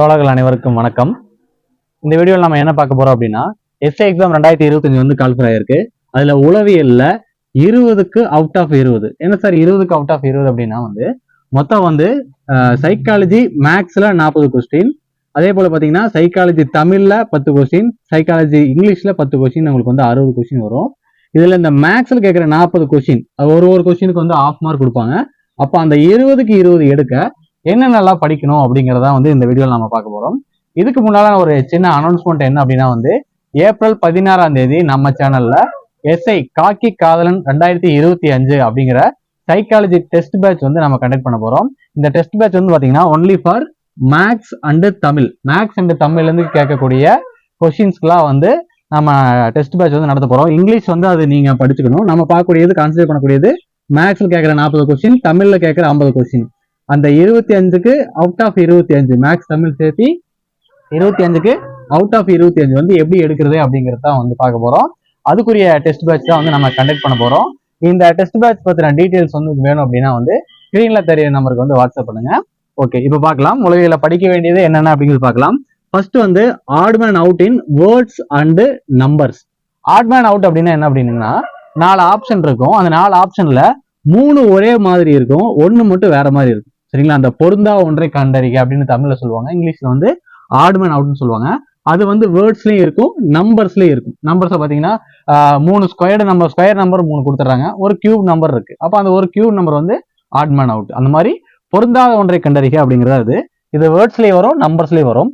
தோழர்கள் அனைவருக்கும் வணக்கம். இந்த வீடியோவில் நம்ம என்ன பார்க்க போறோம் அப்படின்னா எஸ்ஏ எக்ஸாம் ரெண்டாயிரத்தி இருபத்தஞ்சு வந்து கால்ஃபர் ஆயிருக்கு. அதுல உளவியல்ல இருபதுக்கு அவுட் ஆஃப் இருபது. என்ன சார் இருபதுக்கு அவுட் ஆஃப் இருபது அப்படின்னா வந்து மொத்தம் வந்து சைக்காலஜி மேக்ஸ்ல நாற்பது கொஸ்டின் அதே போல பாத்தீங்கன்னா சைக்காலஜி தமிழ்ல பத்து கொஸ்டின் சைக்காலஜி இங்கிலீஷ்ல பத்து கொஸ்டின் உங்களுக்கு வந்து அறுபது கொஸ்டின் வரும். இதுல இந்த மேக்ஸ்ல கேட்குற நாற்பது கொஸ்டின் ஒரு ஒரு கொஸ்டினுக்கு வந்து ஆஃப் மார்க் கொடுப்பாங்க. அப்போ அந்த இருபதுக்கு இருபது எடுக்க என்னென்னலாம் படிக்கணும் அப்படிங்கிறத வந்து இந்த வீடியோவில் நம்ம பார்க்க போகிறோம் இதுக்கு முன்னால் ஒரு சின்ன அனௌன்ஸ்மெண்ட் என்ன அப்படின்னா வந்து ஏப்ரல் பதினாறாம் தேதி நம்ம சேனல்ல எஸ்ஐ காக்கி காதலன் ரெண்டாயிரத்தி இருபத்தி அஞ்சு அப்படிங்கிற சைக்காலஜி டெஸ்ட் பேட்ச் வந்து நம்ம கண்டக்ட் பண்ண போறோம். இந்த டெஸ்ட் பேட்ச் வந்து பாத்தீங்கன்னா only for maths and Tamil. Maths and தமிழ்லேருந்து கேட்கக்கூடிய கொஷின்ஸ்க்குலாம் வந்து நம்ம டெஸ்ட் பேட்ச் வந்து நடத்த போகிறோம் இங்கிலீஷ் வந்து அது நீங்கள் படிச்சுக்கணும். நம்ம பார்க்கக்கூடியது கான்சிடர் பண்ணக்கூடியது மேக்ஸில் கேட்குற நாற்பது கொஸ்டின் தமிழில் கேட்குற ஐம்பது கொஸ்டின் அந்த இருபத்தி அஞ்சுக்கு அவுட் ஆஃப் இருபத்தி அஞ்சு. மேக்ஸ் தமிழ் சேர்த்து இருபத்தி அஞ்சுக்கு அவுட் ஆஃப் இருபத்தி அஞ்சு வந்து எப்படி எடுக்கிறது அப்படிங்கிறது தான் வந்து பார்க்க போறோம். அதுக்குரிய டெஸ்ட் பேட்ச் தான் வந்து நம்ம கண்டக்ட் பண்ண போறோம். இந்த டெஸ்ட் பேட்ச் பத்தின டீடைல்ஸ் வந்து வேணும் அப்படின்னா வந்து ஸ்க்ரீன்ல தெரிய நம்பருக்கு வந்து வாட்ஸ்அப் பண்ணுங்க. ஓகே இப்போ பார்க்கலாம். உலகில படிக்க வேண்டியது என்னென்ன அப்படிங்கிறது பார்க்கலாம். ஃபர்ஸ்ட் வந்து odd man out in words and numbers odd man out அப்படின்னா என்ன அப்படின்னா நாலு ஆப்ஷன் இருக்கும். அந்த நாலு ஆப்ஷன்ல மூணு ஒரே மாதிரி இருக்கும். ஒன்னு மட்டும் வேற மாதிரி இருக்கும். சரிங்களா? அந்த பொருந்தா ஒன்றை கண்டறிக அப்படின்னு தமிழ்ல சொல்லுவாங்க. இங்கிலீஷ்ல வந்து ஆட்மேன் அவுட்னு சொல்லுவாங்க. அது வந்து வேர்ட்ஸ்லயும் இருக்கும் நம்பர்ஸ்லயும் இருக்கும். நம்பர்ஸ் பாத்தீங்கன்னா மூணு ஸ்கொயர்டு நம்பர் ஸ்கொயர் நம்பர் மூணு கொடுத்துட்றாங்க. ஒரு கியூப் நம்பர் இருக்கு. அப்ப அந்த ஒரு கியூப் நம்பர் வந்து ஆட்மேன் அவுட் அந்த மாதிரி பொருந்தாத ஒன்றை கண்டறிக அப்படிங்கிறது அது இது. வேர்ட்ஸ்லயும் வரும் நம்பர்ஸ்லயும் வரும்.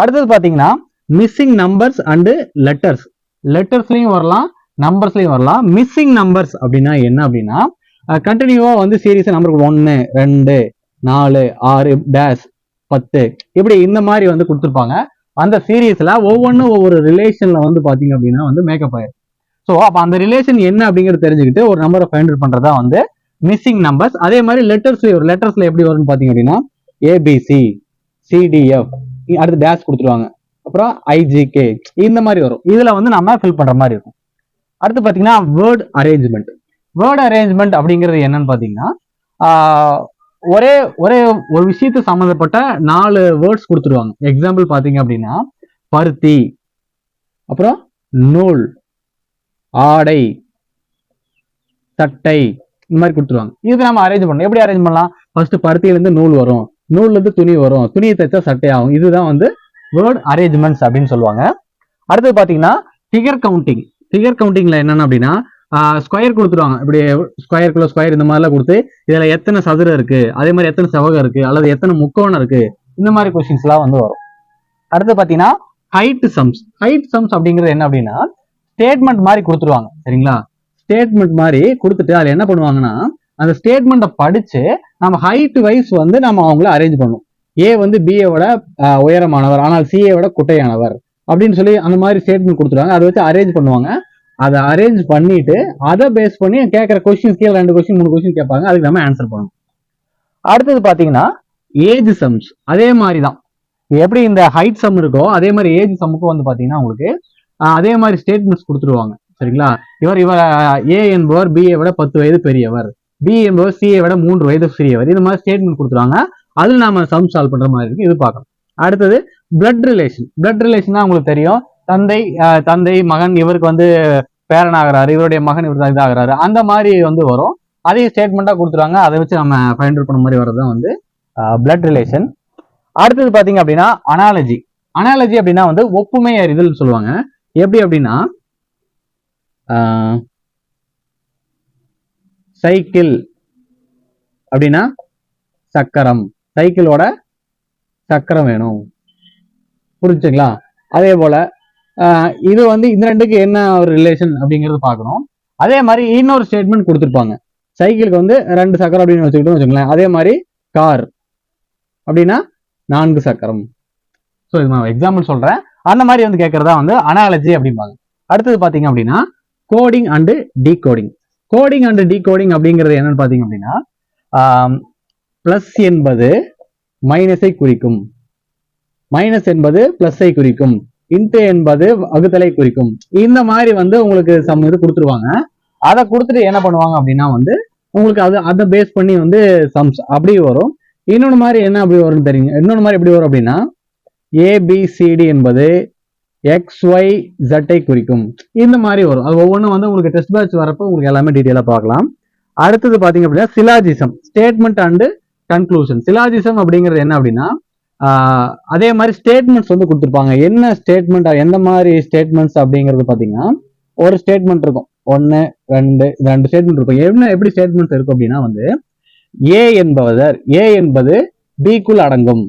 அடுத்தது பாத்தீங்கன்னா மிஸ்ஸிங் நம்பர்ஸ் அண்டு லெட்டர்ஸ் லெட்டர்ஸ்லயும் வரலாம் நம்பர்ஸ்லயும் வரலாம். மிஸ்ஸிங் நம்பர்ஸ் அப்படின்னா என்ன அப்படின்னா கண்டினியூவா வந்து சீரியஸ் நம்பர் ஒன்னு ரெண்டு நாலு ஆறு டேஷ் பத்து. இப்படி இந்த மாதிரி வந்து கொடுத்துருப்பாங்க. அந்த சீரீஸ்ல ஒவ்வொன்றும் ஒவ்வொரு ரிலேஷன்ல வந்து பாத்தீங்க அப்படின்னா வந்து மேக்கப் ஆயிரும். ஸோ அப்போ அந்த ரிலேஷன் என்ன அப்படிங்கிறது தெரிஞ்சுக்கிட்டு ஒரு நம்பரை ஃபைண்ட் அவுட் பண்றதா வந்து மிஸ்ஸிங் நம்பர்ஸ் அதே மாதிரி லெட்டர்ஸ்ல ஒரு லெட்டர்ஸ்ல எப்படி வரும்னு பாத்தீங்க அப்படின்னா ஏபிசி சிடிஎஃப் அடுத்து டேஷ் கொடுத்துருவாங்க. அப்புறம் ஐஜிகே இந்த மாதிரி வரும். இதுல வந்து நம்ம ஃபில் பண்ற மாதிரி இருக்கும். அடுத்து பாத்தீங்கன்னா வேர்ட் அரேஞ்ச்மெண்ட் வேர்ட் அரேஞ்ச்மெண்ட் அப்படிங்கிறது என்னன்னு பாத்தீங்கன்னா ஒரே ஒரே ஒரு விஷயத்து சம்மந்தப்பட்ட நாலு வேர்ட்ஸ் கொடுத்துருவாங்க. எக்ஸாம்பிள் பார்த்தீங்க அப்படின்னா பருத்தி அப்புறம் நூல் ஆடை சட்டை இந்த மாதிரி கொடுத்துருவாங்க. இதுக்கு நம்ம அரேஞ்ச் பண்ணணும். எப்படி அரேஞ்ச் பண்ணலாம்? ஃபர்ஸ்ட் பருத்தியிலேருந்து நூல் வரும். நூல்லேருந்து துணி வரும். துணியை தைச்சா சட்டை ஆகும். இதுதான் வந்து வேர்ட் அரேஞ்ச்மெண்ட்ஸ் அப்படின்னு சொல்லுவாங்க. அடுத்தது பார்த்தீங்கன்னா ஃபிகர் கவுண்டிங் ஃபிகர் கவுண்டிங்ல என்னென்ன அப்படின்னா ஸ்கொயர் கொடுத்துருவாங்க. இப்படி ஸ்கொயருக்குள்ள ஸ்கொயர் இந்த மாதிரிலாம் கொடுத்து இதுல எத்தனை சதுரம் இருக்கு? அதே மாதிரி எத்தனை செவகம் இருக்கு? அல்லது எத்தனை முக்கோணம் இருக்கு? இந்த மாதிரி கொஸ்டின்ஸ் எல்லாம் வந்து வரும். அடுத்து பாத்தீங்கன்னா ஹைட் சம்ஸ் ஹைட் சம்ஸ் அப்படிங்கிறது என்ன அப்படின்னா ஸ்டேட்மெண்ட் மாதிரி கொடுத்துருவாங்க. சரிங்களா? ஸ்டேட்மெண்ட் மாதிரி கொடுத்துட்டு அதுல என்ன பண்ணுவாங்கன்னா அந்த ஸ்டேட்மெண்ட்டை படிச்சு நம்ம ஹைட் வைஸ் வந்து நம்ம அவங்கள அரேஞ்ச் பண்ணணும் ஏ வந்து பிஏவோட உயரமானவர் ஆனால் சிஏ விட குட்டையானவர் அப்படின்னு சொல்லி அந்த மாதிரி ஸ்டேட்மெண்ட் கொடுத்துருவாங்க. அதை வச்சு அரேஞ்ச் பண்ணுவாங்க. அதை அரேஞ்ச் பண்ணிட்டு அதை பேஸ் பண்ணி கேட்குற கொஸ்டின் கீழே ரெண்டு கொஸ்டின் மூணு கொஸ்டின் கேட்பாங்க. அதுக்கு நம்ம ஆன்சர் பண்ணணும். அடுத்தது பார்த்தீங்கன்னா ஏஜ் சம்ஸ் அதே மாதிரி தான் எப்படி இந்த ஹைட் சம் இருக்கோ அதே மாதிரி ஏஜ் சம்முக்கும் வந்து பார்த்தீங்கன்னா உங்களுக்கு அதே மாதிரி ஸ்டேட்மெண்ட்ஸ் கொடுத்துருவாங்க. சரிங்களா? இவர் இவர் ஏ என்பவர் பிஏ விட பத்து வயது பெரியவர். பி என்பவர் சிஏ விட மூன்று வயது சிறியவர் இந்த மாதிரி ஸ்டேட்மெண்ட் கொடுத்துருவாங்க. அதில் நாம சம் சால்வ் பண்ற மாதிரி இருக்கு. இது பார்க்கணும். அடுத்தது பிளட் ரிலேஷன் பிளட் ரிலேஷன் தான் உங்களுக்கு தெரியும். தந்தை தந்தை மகன் இவருக்கு வந்து பேரன் இவருடைய மகன் இவர் தான் இதாகிறாரு. அந்த மாதிரி வந்து வரும். அதையும் ஸ்டேட்மெண்ட்டாக கொடுத்துருவாங்க. அதை வச்சு நம்ம ஃபைண்ட் அவுட் பண்ண மாதிரி வர்றது தான் வந்து பிளட் ரிலேஷன் அடுத்தது பார்த்தீங்க அப்படின்னா அனாலஜி அனாலஜி அப்படின்னா வந்து ஒப்புமை அறிதல் சொல்லுவாங்க. எப்படி அப்படின்னா சைக்கிள் அப்படின்னா சக்கரம். சைக்கிளோட சக்கரம் வேணும். புரிஞ்சுங்களா? அதே போல இது வந்து இந்த ரெண்டுக்கு என்ன ஒரு ரிலேஷன் அப்படிங்கிறது பார்க்கணும். அதே மாதிரி இன்னொரு ஸ்டேட்மெண்ட் கொடுத்துருப்பாங்க. சைக்கிளுக்கு வந்து ரெண்டு சக்கரம் அப்படின்னு வச்சுக்கிட்டோம் வச்சுக்கோங்களேன். அதே மாதிரி கார் அப்படின்னா நான்கு சக்கரம். ஸோ இது நான் எக்ஸாம்பிள் சொல்கிறேன் அந்த மாதிரி வந்து கேட்குறதா வந்து அனாலஜி அப்படிம்பாங்க. அடுத்தது பார்த்தீங்க அப்படின்னா coding and decoding coding and decoding அப்படிங்கிறது என்னன்னு பார்த்தீங்க அப்படின்னா ப்ளஸ் என்பது மைனஸை குறிக்கும். மைனஸ் என்பது ப்ளஸ்ஸை குறிக்கும். இன்ட்டு என்பது வகுத்தலை குறிக்கும். இந்த மாதிரி வந்து உங்களுக்கு சம் இது கொடுத்துருவாங்க. அதை கொடுத்துட்டு என்ன பண்ணுவாங்க அப்படின்னா வந்து உங்களுக்கு அது அதை பேஸ் பண்ணி வந்து சம்ஸ் அப்படி வரும். இன்னொன்று மாதிரி என்ன அப்படி வரும்னு தெரியுங்க? இன்னொன்று மாதிரி எப்படி வரும் அப்படின்னா ஏபிசிடி என்பது எக்ஸ் ஒய் ஜட்டை குறிக்கும். இந்த மாதிரி வரும். அது ஒவ்வொன்றும் வந்து உங்களுக்கு டெஸ்ட் பேட்ச் வரப்போ உங்களுக்கு எல்லாமே டீட்டெயிலாக பார்க்கலாம். அடுத்தது பார்த்தீங்க அப்படின்னா syllogism statement and conclusion syllogism அப்படிங்கிறது என்ன அப்படின்னா அதே மாதிரி ஸ்டேட்மெண்ட்ஸ் வந்து கொடுத்துருப்பாங்க. என்ன ஸ்டேட்மெண்ட் எந்த மாதிரி ஸ்டேட்மெண்ட்ஸ் அப்படிங்கிறது பார்த்தீங்கன்னா ஒரு ஸ்டேட்மெண்ட் இருக்கும். ஒன்று ரெண்டு ரெண்டு ஸ்டேட்மெண்ட் இருக்கும். என்ன எப்படி ஸ்டேட்மெண்ட்ஸ் இருக்கும் அப்படின்னா வந்து ஏ என்பவர் ஏ என்பது பிக்குள் அடங்கும்.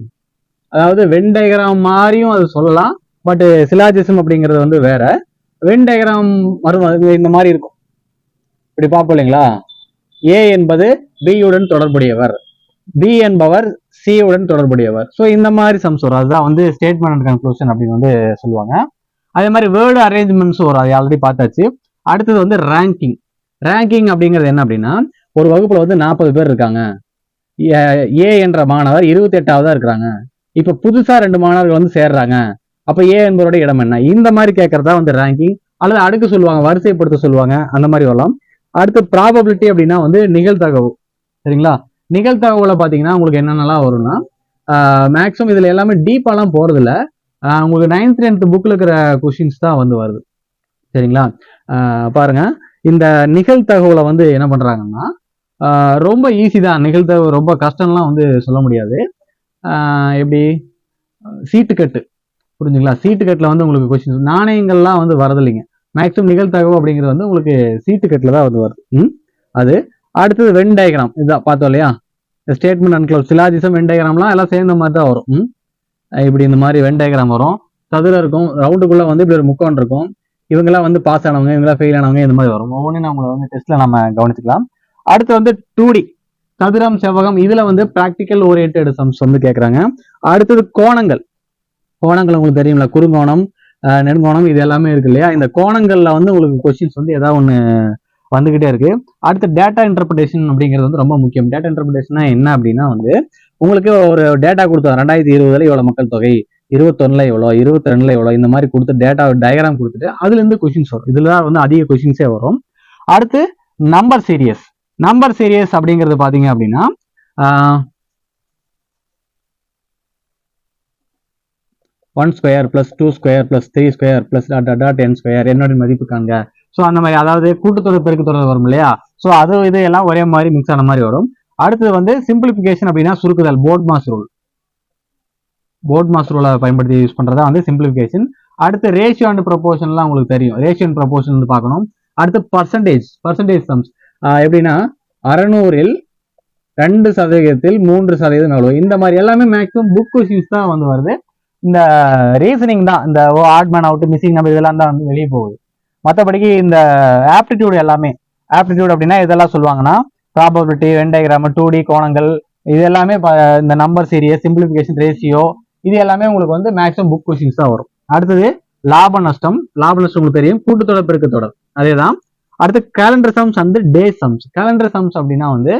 அதாவது வென் டயக்ராம் மாதிரியும் அது சொல்லலாம். பட் சிலாஜிசம் அப்படிங்கிறது வந்து வேற. வென் டயக்ராம் வரும் அது இந்த மாதிரி இருக்கும். இப்படி பார்ப்போம் இல்லைங்களா? ஏ என்பது பியுடன் தொடர்புடையவர். பி என்பவர் சி உடன் தொடர்புடையவர். ஸோ இந்த மாதிரி சம்ஸ் வரும் அதுதான் வந்து ஸ்டேட்மெண்ட் அண்ட் கன்க்ளூஷன் அப்படின்னு வந்து சொல்லுவாங்க. அதே மாதிரி வேர்டு அரேஞ்ச்மெண்ட்ஸ் வரும் அதை ஆல்ரெடி பார்த்தாச்சு. அடுத்தது வந்து ரேங்கிங் ரேங்கிங் அப்படிங்கிறது என்ன அப்படின்னா ஒரு வகுப்புல வந்து நாற்பது பேர் இருக்காங்க. ஏ- ஏ என்ற மாணவர் இருபத்தி எட்டாவதா இருக்கிறாங்க. இப்ப புதுசா ரெண்டு மாணவர்கள் வந்து சேர்றாங்க. அப்ப ஏ என்பவரோட இடம் என்ன? இந்த மாதிரி கேட்கறதா வந்து ரேங்கிங் அல்லது அடுக்கு சொல்லுவாங்க வரிசைப்படுத்த சொல்லுவாங்க. அந்த மாதிரி வரலாம். அடுத்து ப்ராபபிலிட்டி அப்படின்னா வந்து நிகழ்தகவு. சரிங்களா? நிகழ்த்தகவில் பார்த்தீங்கன்னா உங்களுக்கு என்னென்னலாம் வரும்னா மேக்ஸிமம் இதில் எல்லாமே டீப்பாலாம் போகிறதில்ல உங்களுக்கு நைன்த் டென்த் புக்கில் இருக்கிற கொஷின்ஸ் தான் வந்து வருது. சரிங்களா? பாருங்க. இந்த நிகழ்த்தகவலை வந்து என்ன பண்ணுறாங்கன்னா ரொம்ப ஈஸி தான். நிகழ்த்தகவு ரொம்ப கஷ்டம்லாம் வந்து சொல்ல முடியாது. எப்படி? சீட்டுக்கட்டு புரிஞ்சுங்களா? சீட்டுக்கட்டில் வந்து உங்களுக்கு கொஷின்ஸ் நாணயங்கள்லாம் வந்து வரதில்லைங்க. மேக்ஸிமம் நிகழ்த்தகவு அப்படிங்கிறது வந்து உங்களுக்கு சீட்டுக்கட்டில் தான் வந்து வருது. ம்? அது அடுத்தது வென் டயக்ராம் இதுதான் பார்த்தோம் இல்லையா? Statement and close syllogism Venn டயக்ராம்லாம் எல்லாம் சேர்ந்த மாதிரி தான் வரும். இப்படி இந்த மாதிரி வென் டயக்ராம் வரும். சதுரம் இருக்கும். ரவுண்டுக்குள்ளே வந்து இப்படி ஒரு முக்கோணம் இருக்கும். இவங்கெல்லாம் வந்து பாஸ் ஆனவங்க இவங்கெல்லாம் ஃபெயில் ஆனவங்க இந்த மாதிரி வரும். ஒவ்வொன்றும் நம்மளை வந்து டெஸ்ட்ல நம்ம கவனிச்சுக்கலாம். அடுத்து வந்து டூ டி சதுரம் செவ்வகம் இதில் வந்து ப்ராக்டிக்கல் ஓரியன்டட் சம்ஸ் வந்து கேட்குறாங்க அடுத்தது கோணங்கள். கோணங்கள் உங்களுக்கு தெரியும்ல குறுங்கோணம் நெடுங்கோணம் இது எல்லாமே இருக்கு இல்லையா? இந்த கோணங்களில் வந்து உங்களுக்கு கொஸ்டின்ஸ் வந்து ஏதாவது ஒன்று வந்துகிட்டே இருக்கு. அடுத்து டேட்டா இன்டர்பிரேஷன் அப்படிங்கிறது வந்து ரொம்ப முக்கியம். டேட்டா இன்டர்பிரேஷனா என்ன அப்படின்னா வந்து உங்களுக்கு ஒரு டேட்டா கொடுத்தோம். ரெண்டாயிரத்தி இருபதுல இவ்வளவு மக்கள் தொகை இருபத்தொன்னுல எவ்வளோ இருபத்தி ரெண்டுல எவ்வளோ இந்த மாதிரி கொடுத்து டேட்டா டயக்ராம் கொடுத்துட்டு அதுலேருந்து கொஷின்ஸ் வரும். இதில் தான் வந்து அதிக கொஷின்ஸே வரும். அடுத்து நம்பர் சீரியஸ் நம்பர் சீரியஸ் அப்படிங்கிறது பார்த்தீங்க அப்படின்னா one square plus two square plus three square plus dot dot ten square என்னோட மதிப்பு காண்க ஸோ அந்த மாதிரி அதாவது கூட்டுத்தொடர் பெருக்கு தொடர் வரும் இல்லையா? ஸோ அது இது எல்லாம் ஒரே மாதிரி மிக்ஸ் ஆன மாதிரி வரும். அடுத்தது வந்து சிம்பிளிஃபிகேஷன் அப்படின்னா சுருக்குதல் BODMAS rule BODMAS ரூலை பயன்படுத்தி யூஸ் பண்ணுறதா வந்து சிம்பிளிஃபிகேஷன் அடுத்து ரேஷியோ அண்ட் ப்ரொபோஷன்லாம் உங்களுக்கு தெரியும். ரேஷியோ அண்ட் ப்ரொபோஷன் வந்து பார்க்கணும். அடுத்து பர்சன்டேஜ் பர்சன்டேஜ் சம்ஸ் எப்படின்னா அறநூறில் ரெண்டு சதவீதத்தில் மூன்று சதவீதம் எவ்வளவு இந்த மாதிரி எல்லாமே மேக்ஸிமம் புக் கொஸ்டின்ஸ் தான் வந்து வருது. இந்த ரீசனிங் தான் இந்த ஓ ஆட் மேன் அவுட் மிஸ்ஸிங் நம்ம இதெல்லாம் தான் வந்து வெளியே போகுது. மற்றபடிக்கு இந்த ஆப்டிடியூட் எல்லாமே ஆப்டிடியூட் அப்படின்னா இதெல்லாம் சொல்லுவாங்கன்னா ப்ராபபிலிட்டி வெண்டைகிராம் டூ டி கோணங்கள் இது எல்லாமே இந்த நம்பர் சீரியஸ் சிம்பிளிஃபிகேஷன் ரேஷியோ இது எல்லாமே உங்களுக்கு வந்து மேக்ஸிமம் புக் கொஸ்டின்ஸ் தான் வரும். அடுத்தது லாப நஷ்டம். லாப நஷ்டம் உங்களுக்கு தெரியும். கூட்டுத்தொடர் பெருக்கத்தொடர் தொடர் அதேதான். அடுத்து calendar sums and day sums calendar sums அப்படின்னா வந்து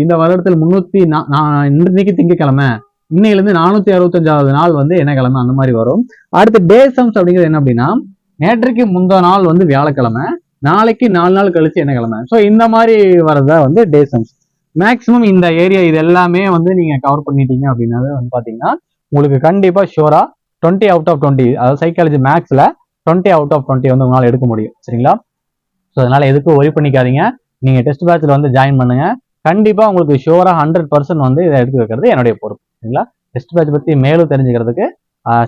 இந்த வருடத்தில் முந்நூற்றி நா- இன்னைக்கு திங்கக்கிழமை இன்னையிலேருந்து நானூத்தி அறுபத்தஞ்சாவது நாள் வந்து என்ன கிழமை? அந்த மாதிரி வரும். அடுத்து டே சம்ஸ் அப்படிங்கிறது என்ன அப்படின்னா நேற்றைக்கு முந்தா நாள் வந்து வியாழக்கிழமை நாளைக்கு நாலு நாள் கழிச்சு என்ன கிழமை ஸோ இந்த மாதிரி வரதா வந்து டே சம்ஸ் மேக்ஸிமம் இந்த ஏரியா இது எல்லாமே வந்து நீங்க கவர் பண்ணிட்டீங்க அப்படின்னா வந்து பாத்தீங்கன்னா உங்களுக்கு கண்டிப்பா ஷோரா டுவெண்ட்டி அவுட் ஆஃப் டுவெண்ட்டி அதாவது சைக்காலஜி மேக்ஸ்ல டுவெண்ட்டி அவுட் ஆஃப் டுவெண்ட்டி வந்து உங்களால் எடுக்க முடியும். சரிங்களா? ஸோ அதனால எதுக்கும் ஒரி பண்ணிக்காதீங்க. நீங்க டெஸ்ட் பேட்சில் வந்து ஜாயின் பண்ணுங்க. கண்டிப்பா உங்களுக்கு ஷோரா ஹண்ட்ரட் பர்சன்ட் வந்து இதை எடுத்து வைக்கிறது என்னுடைய பொறுப்பு. சரிங்களா? டெஸ்ட் பேட்ச் பத்தி மேலும் தெரிஞ்சுக்கிறதுக்கு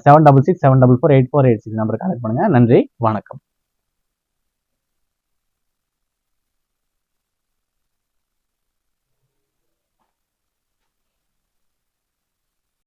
seven double six seven double four eight four eight six number connect பண்ணுங்க. நன்றி வணக்கம்.